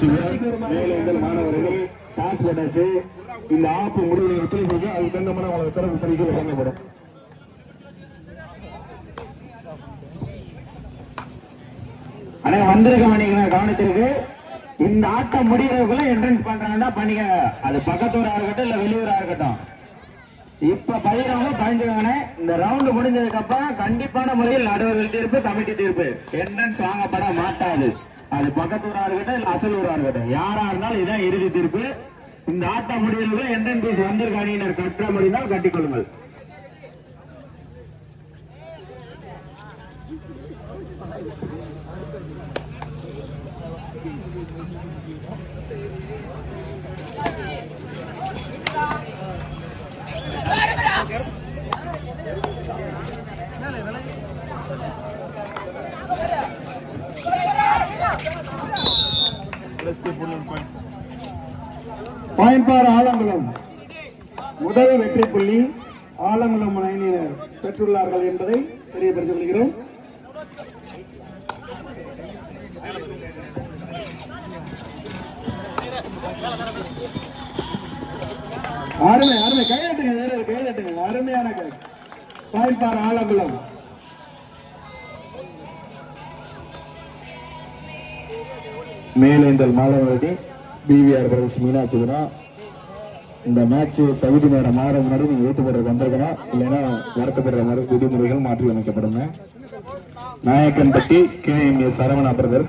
மீனாட்சி மேலேந்தல் மாணவர்கள் டாஸ் போட்டாச்சு இந்த ஆப்பு முடிவு ஒத்துழைப்பு அதுக்கு தகுந்த மாதிரி உங்களுக்கு சிறப்பு பரிசு வழங்கப்படும் அண்ணே வந்திருக்க மாட்டீங்க கவனத்திற்கு. இந்த ஆட்டம் முடியறதுக்குள்ள என்ட்ரன்ஸ் பண்றாங்கன்னா பண்ணிக்க. அது பக்கத்தூரா இருக்கட்டும் இல்ல வெளியூரா இருக்கட்டும். இப்ப பதினவங்க பதிஞ்சுக்கோங்கண்ணே இந்த ரவுண்ட் முடிஞ்சதுக்கு அப்புறம் கண்டிப்பான முறையில் நடுவர்கள் தீர்ப்பு கமிட்டி தீர்ப்பு. என்ட்ரன்ஸ் வாங்கப்பட மாட்டாது. அது பக்கத்தூரா இருக்கட்டும் இல்ல அசலூரா இருக்கட்டும். யாரா இருந்தாலும் இதான் இறுதி தீர்ப்பு. இந்த ஆட்டம் முடியல என்ட்ரன்ஸ் பீஸ் வந்திருக்க அணியினர் கட்ட முடிந்தால் கட்டிக்கொள்ளுங்கள் பாயின்பார் ஆலங்குளம். முதல் வெற்றி புள்ளி ஆலங்குளம் அணியினர் பெற்றுள்ளார்கள் என்பதை தெரியப்படுத்திக் கொள்கிறோம். அருமை அருமை கையெட்டுங்க வீரர் அருமையான கை பாயின்பார் ஆலங்குளம். மேலேந்தல் மாணவர்கள் பிவிஆர் பிரதேஷ் மீனாட்சி இந்த மேட்ச்சு தகுதி நேரம் மாற முன்னாடி நீங்க ஏற்றுப்படுறது வந்திருக்கணும். இல்லைன்னா வருத்தப்படுற மாதிரி விதிமுறைகள் மாற்றி அமைக்கப்படும். Nayakkanpatti K M A Saravana brother.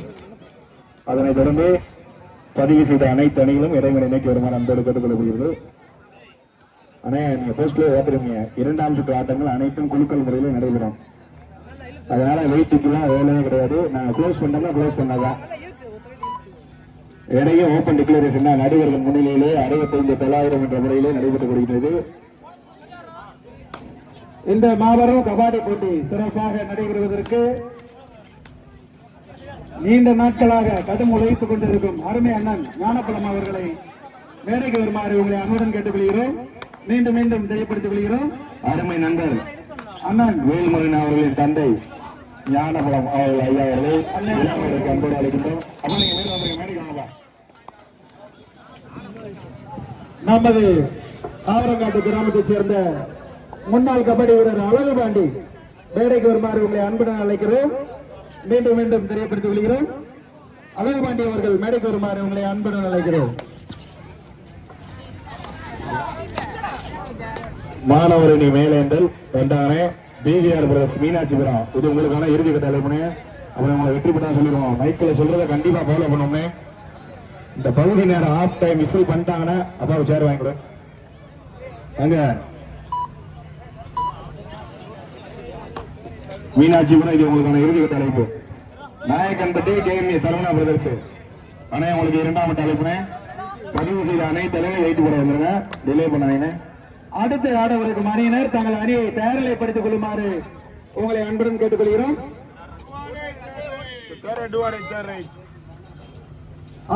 அதனைத் தொடர்ந்து பதிவு செய்த அனைத்து அணிகளும் இடைவெளி இணைக்கு வருமாறு அன்போடு கேட்டுக்கொள்ளப்படுகிறது ஆனா நீங்க போஸ்ட்ல ஓட்டுறீங்க இரண்டாம் சுற்று ஆட்டங்கள் அனைத்தும் குழுக்கள் முறையில் நடைபெறும். அதனால வெயிட்டுக்கெல்லாம் வேலையே கிடையாது. நாங்க க்ளோஸ் பண்ணோம்னா க்ளோஸ் பண்ணாதான். இடையே ஓபன் டிக்ளரேஷன் தான் நடுவர்கள் முன்னிலையிலே அறுபத்தைந்து தொள்ளாயிரம் என்ற முறையிலே நடைபெற்றுக் கொள்கிறது இந்த மாபெரும் கபாடி போட்டி சிறப்பாக நடைபெறுவதற்கு நீண்ட நாட்களாக கடும் உழைத்துக் கொண்டிருக்கும் அருமை அண்ணன் ஞானப்பழம் அவர்களை மேடைக்கு வருமாறு உங்களை அன்புடன் கேட்டுக்கொள்கிறோம். மீண்டும் மீண்டும் தெரியப்படுத்திக் கொள்கிறோம். அருமை நண்பர் அண்ணன். வேல்முருகன் அவர்களின் தந்தை ஞானபலம் அவர்கள் ஐயா அவர்களை. விழாவிற்கு அன்போடு அழைக்கின்றோம். நமது ஆவரங்காட்டு கிராமத்தைச் சேர்ந்த முன்னாள் கபடி வீரர் அழகு பாண்டி மேடைக்கு வருமாறு உங்களை அன்புடன் அழைக்கிறோம். மீண்டும் மீண்டும் தெரியப்படுத்திக் கொள்கிறோம். அழகு பாண்டி அவர்கள் மேடைக்கு வருமாறு உங்களை அன்புடன் அழைக்கிறோம். மாணவரணி மேலேந்தல் ரெண்டானே பிவிஆர் பிரதர்ஸ் மீனாட்சி புரம் இது உங்களுக்கான இறுதி கட்ட அழைப்புனே. அப்புறம் உங்களை வெற்றி பெற்றா சொல்லிடுவோம். மைக்கில் சொல்றதை கண்டிப்பா ஃபாலோ பண்ணோம்னே இந்த பகுதி நேரம் ஆஃப் டைம் விசில் பண்ணிட்டாங்கன்னா அப்பாவை சேர் வாங்கி கொடு. அங்க மீனாட்சி புரம் இது உங்களுக்கான இறுதி கட்ட அழைப்பு. Nayakkanpatti KMA Saravana brothers. ஆனா உங்களுக்கு இரண்டாம் கட்ட அழைப்புனே. பதிவு செய்த அனைத்து தலைவர் வைத்து போட வந்துருங்க. டிலே பண்ணாதீங்க. அடுத்து ஆடவருக்கு மணியினர் தங்கள் அணியை தயார்நிலைப்படுத்திக் கொள்ளுமாறு உங்களை அன்புடன் கேட்டுக்கொள்கிறோம்.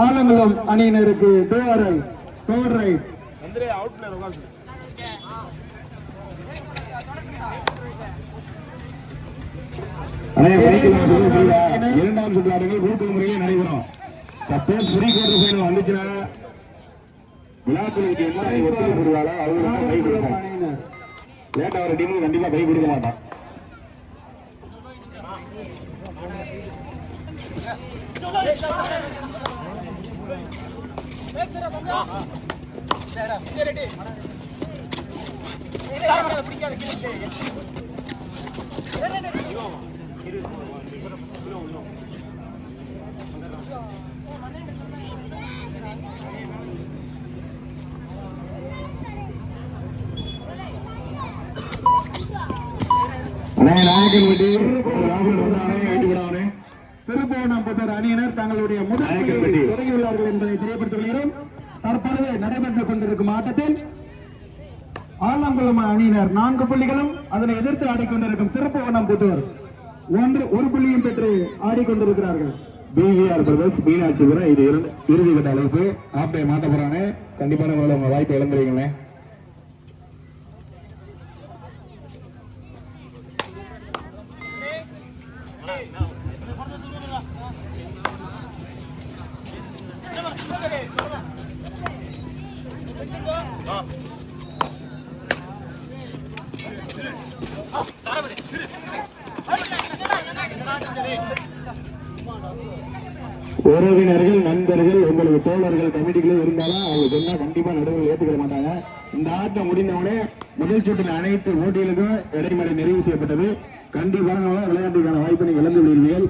ஆலங்குளம் அணியினருக்கு டோரை டோர் ரைட் இரண்டாம் சுற்று ஆட்டங்கள் கூட்டு முறையில் நடைபெறும். தப்போ ஃப்ரீ குவார்டர் ஃபைனல் வந்துச்சுன்னா விழாக்குழுக்கு என்ன ஒத்துழைப்பு கொடுத்தாலோ அவங்களுக்கு கை கொடுப்போம் அணியினர் லேட்டா வர டீமுக்கு கண்டிப்பா கை கொடுக்க மாட்டான் அண்ணே நாயக்கன் வீட்டு அணியினர் தங்களுடைய முதல் தொடங்கியுள்ளார்கள் என்பதை தெரியப்படுத்திக் கொள்கிறோம் தற்பொழுது நடைபெற்றுக் கொண்டிருக்கும் ஆட்டத்தில் ஆலங்குளம் அணியினர் நான்கு புள்ளிகளும் அதனை எதிர்த்து ஆடிக்கொண்டிருக்கும் திருப்பவனம்புத்தூர் ஒன்று ஒரு புள்ளியும் பெற்று ஆடிக்கொண்டிருக்கிறார்கள். பிவிஆர் பிரதர்ஸ் மீனாட்சிபுரம் இது இறுதி- கட்ட அழைப்பு. ஆப்பை மாத்த போறானே கண்டிப்பான முறையில் உங்க வாய்ப்பை இழந்துறீங்களே உறவினர்கள் நண்பர்கள் உங்களுக்கு தோழர்கள் கமிட்டிகளே இருந்தாலும் அவங்க சொன்னா கண்டிப்பா நடுவில் ஏத்துக்கிற மாட்டாங்க. இந்த ஆட்டம் முடிந்தவுடனே முதல் சுற்றில் அனைத்து போட்டிகளுக்கும் இடைமறை நிறைவு செய்யப்பட்டது. கண்டிப்பான விளையாட்டுக்கான வாய்ப்பை நீங்க இழந்து விடுவீர்கள்.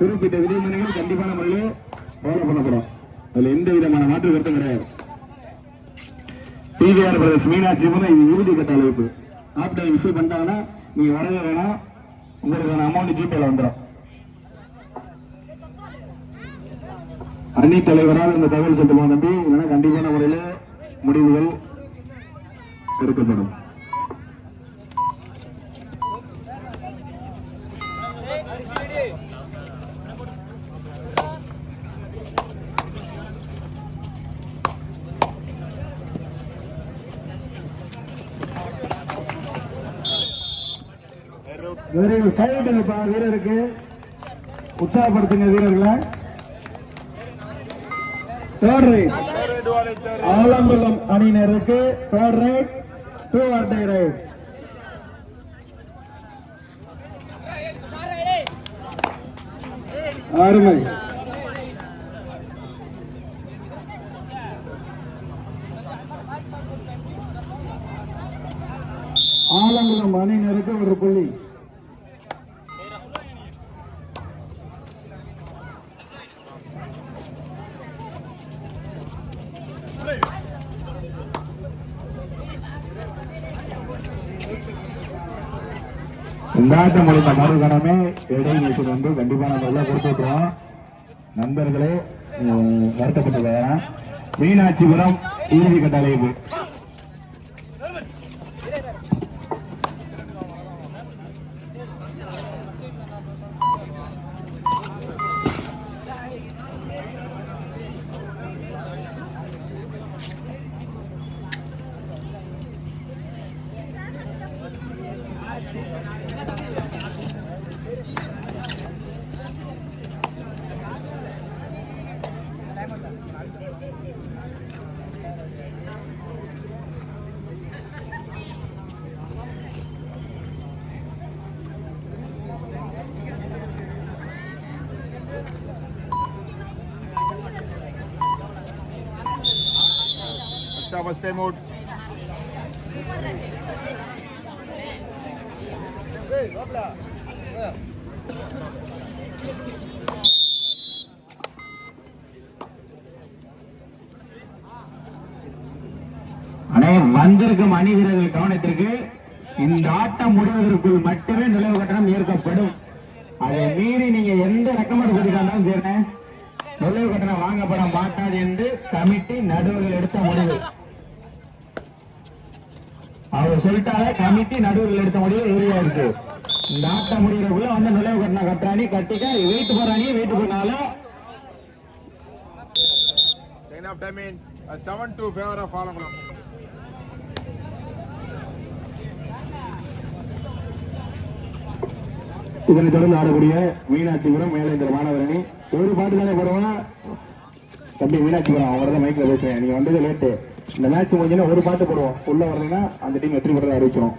குறிப்பிட்ட விதிமுறைகள் கண்டிப்பான முறையில் ஃபாலோ பண்ணப்படும். அதுல எந்த விதமான மாற்று கருத்தும் கிடையாது. பிவிஆர் பிரதர்ஸ் மீனாட்சி கூட இது இறுதி கட்ட அளவுக்கு ஆப்டர் இஷ்யூ பண்ணிட்டாங்கன்னா நீங்க வரவே வேணாம். உங்களுக்கான அமௌண்ட் ஜிபேல வந்துடும் அணி தலைவரால் இந்த தகவல் சொல்லுமா நம்பி இல்லைன்னா கண்டிப்பான முறையில் முடிவுகள் எடுக்கப்படும். வெரி சைடுப்பா வீரருக்கு உற்சாகப்படுத்துங்க வீரர்களை. தேர்ட் ரைட் ஆலங்குளம் அணியினருக்கு தேர்ட் ரைட் டூ ஆர்டை ரைட் அருமை ஆலங்குளம் அணியினருக்கு ஒரு புள்ளி. இந்த ஆட்டம் முடிந்த மறுகணமே இடைநீட்டு வந்து கண்டிப்பாக நம்ம எல்லாம் கொடுத்துருக்கோம் நண்பர்களே வருத்தப்பட்டு வேணாம் மீனாட்சிபுரம் இறுதி கட்ட அலைவு அனே வந்திருக்கும் அணி வீரர்கள் கவனத்திற்கு இந்த ஆட்டம் முடிவதற்குள் மட்டுமே நுழைவு கட்டணம் ஏற்கப்படும். அதை மீறி நீங்க எந்த ரெக்கமெண்ட் கொடுத்தாலும் சரி நுழைவு கட்டணம் வாங்கப்பட மாட்டாது என்று கமிட்டி நடுவர்கள் எடுத்த முடிவு. அவர் சொல்லிட்டாலே கமிட்டி நடுவர்கள் எடுத்த முடிவு உறுதியா இருக்கு. இந்த ஆட்டம் முடிகிறதுக்குள்ள வந்து நுழைவு கட்டணம் கட்டுறாணி கட்டிக்க வெயிட் போறானி வெயிட் பண்ணாலும் a 7-2 favor of Alangulam. இதனை தொடர்ந்து ஆடக்கூடிய மீனாட்சிபுரம் மேலேந்திர மாணவரணி. ஒரு பாட்டு தானே போடுவான்? தம்பி மீனாட்சிபுரம் அவங்க தான் மைக்ல பேசுறேன். நீங்க வந்தது லேட்டு இந்த மேட்ச் முடிஞ்சுன்னா ஒரு பாட்டு போடுவோம். உள்ள வரலைன்னா அந்த டீம் வெற்றி பெறதை அறிவிக்கிறோம்.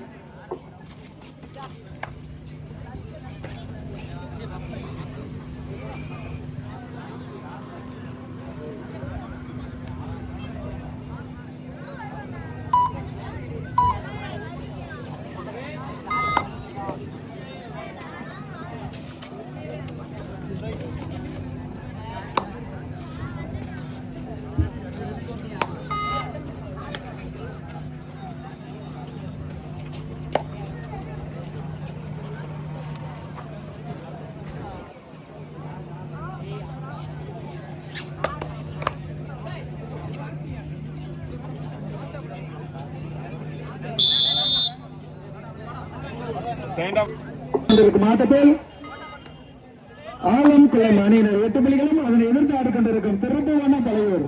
Second half. கொண்டிருக்கும் ஆட்டத்தில் ஆலங்குளம் அணியினர் எட்டு புள்ளிகளும் அதனை எதிர்த்து ஆடிக்கொண்டிருக்கும் திருப்புவன தலைவர்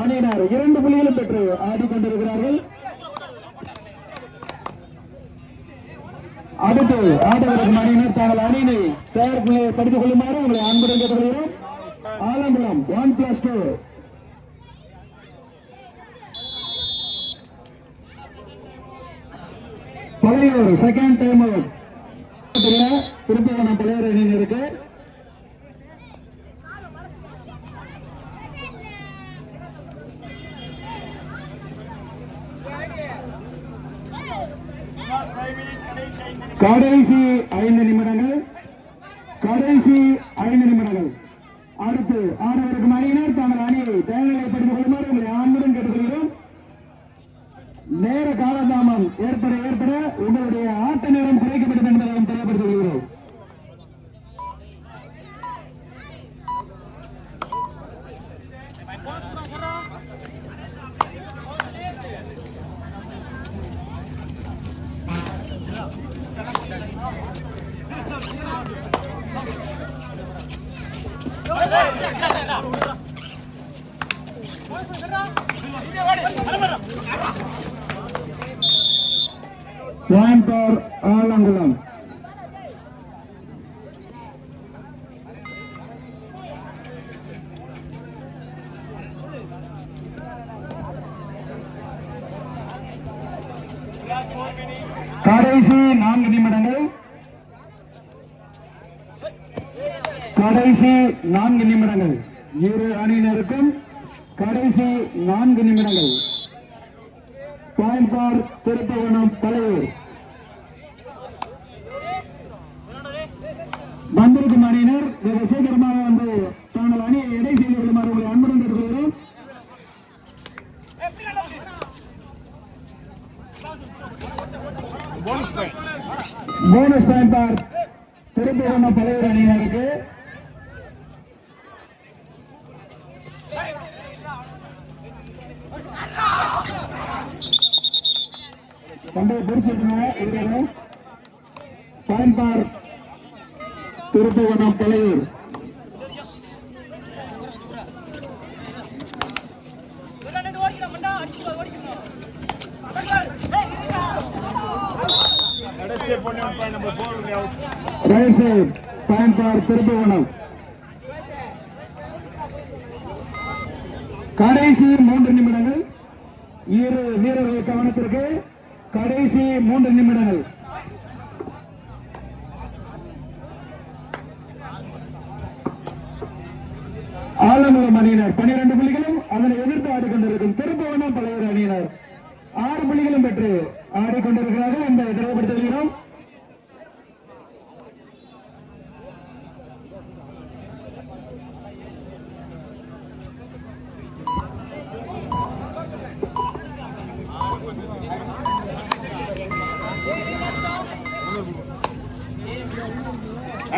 அணியினர் இரண்டு புள்ளிகளும் பெற்று ஆடிக்கொண்டிருக்கிறார்கள். அடுத்து ஆட்டவிருக்கும் அணியினர் தாங்கள் அணியினை தயார் படித்துக் கொள்ளுமாறு உங்களை அன்புடன் கேட்டுக்கொள்கிறோம். Alangulam one plus two Palayur second time out Thiruppuvanam Palayur இருக்கு கடைசி ஐந்து நிமிடங்கள் கடைசி ஐந்து நிமிடங்கள் அடுத்து ஆடவருக்கு அணியினர் தங்கள் அணியை தேவைப்படுத்திக் கொள்ளுமாறு உங்களை ஆண்புடன் கேட்டுக்கொள்கிறோம் நேர காலதாமம் ஏற்பட ஏற்பட உங்களுடைய ஆட்ட நேரம் குறைக்கப்பட்டது என்பதையும் தெரியப்படுத்திக் கொள்கிறோம். கோயம்புத்தூர் ஆலங்குளம். கடைசி நான்கு நிமிடங்கள். கடைசி நான்கு நிமிடங்கள். இரு அணியினருக்கும் கடைசி நான்கு நிமிடங்கள். கோயம்புத்தூர் திருப்பவனம் தலைவர். வந்திருக்கும் அணியினர் வெகு சீக்கிரமாக வந்து தாங்கள் அணியை எடை செய்து கொள்ளுமாறு உங்களை அன்புடன் point. Bonus time for Thiruppuvanam தலைவர் அணியினருக்கு. பண்டைய பிடிச்சிருக்கணும் பயன்பார் திருப்பவனம் தலைவர் பயன்பார் திருப்பவனம் கடைசி மூன்று நிமிடங்கள். இரு வீரர்கள் கவனத்திற்கு கடைசி மூன்று நிமிடங்கள். ஆலமரம் அணியினர். பனிரெண்டு புள்ளிகளும் அதனை எதிர்த்து ஆடிக்கொண்டிருக்கும் திருப்பவனம் பழையர் அணியினர். ஆறு புள்ளிகளும் பெற்று ஆடிக்கொண்டிருக்கிறார்கள். என்பதை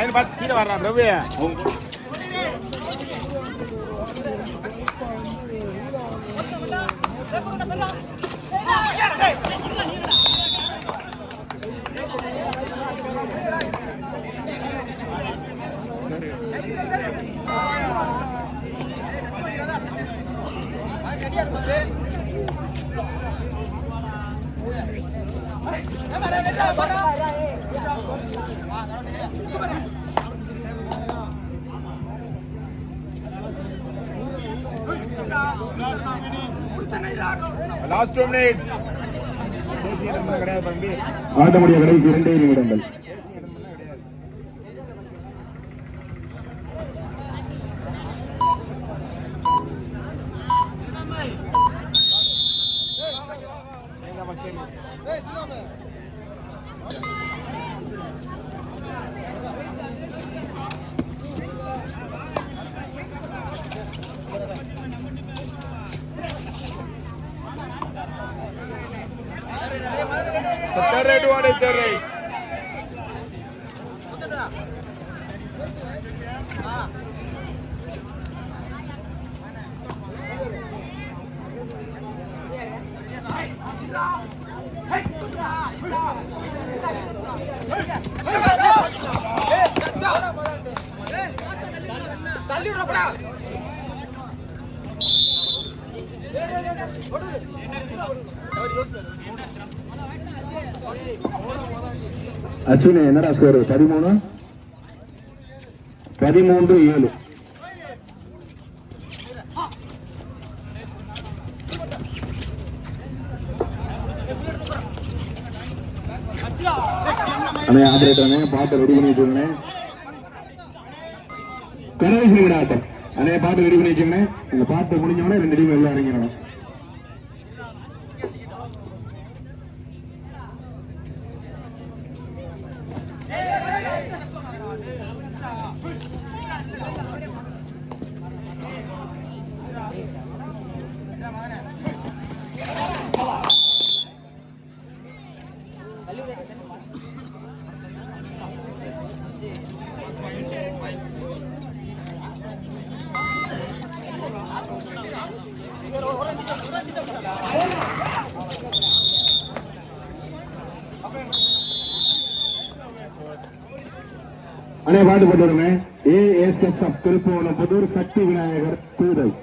ఆయన బట్ కీడ వరా Ravi Hey, come on, let's go, brother. ஆட்டமுடைய கடைசி இரண்டே நிமிடங்கள். கோடைக்கரை தள்ளிடுறப்படா என்ன அஸ்வினி என்னடா ஸ்கோர் பதிமூணு? பதிமூன்று ஏழு. அண்ணே ஆபரேட்டர் அண்ணே பாட்டு ரெடி பண்ணி வச்சுருங்க கணேசன் ஆட்டம் அண்ணே பாட்டு ரெடி பண்ணி வச்சுருங்க இந்த பாட்டு முடிஞ்சவொடனே ரெண்டு டீம் எல்லாம் இறங்கிடணும். பாட்டு போட்டு வருங்க எஃப் திருப்பூர் புதூர் சக்தி விநாயகர் தூதல்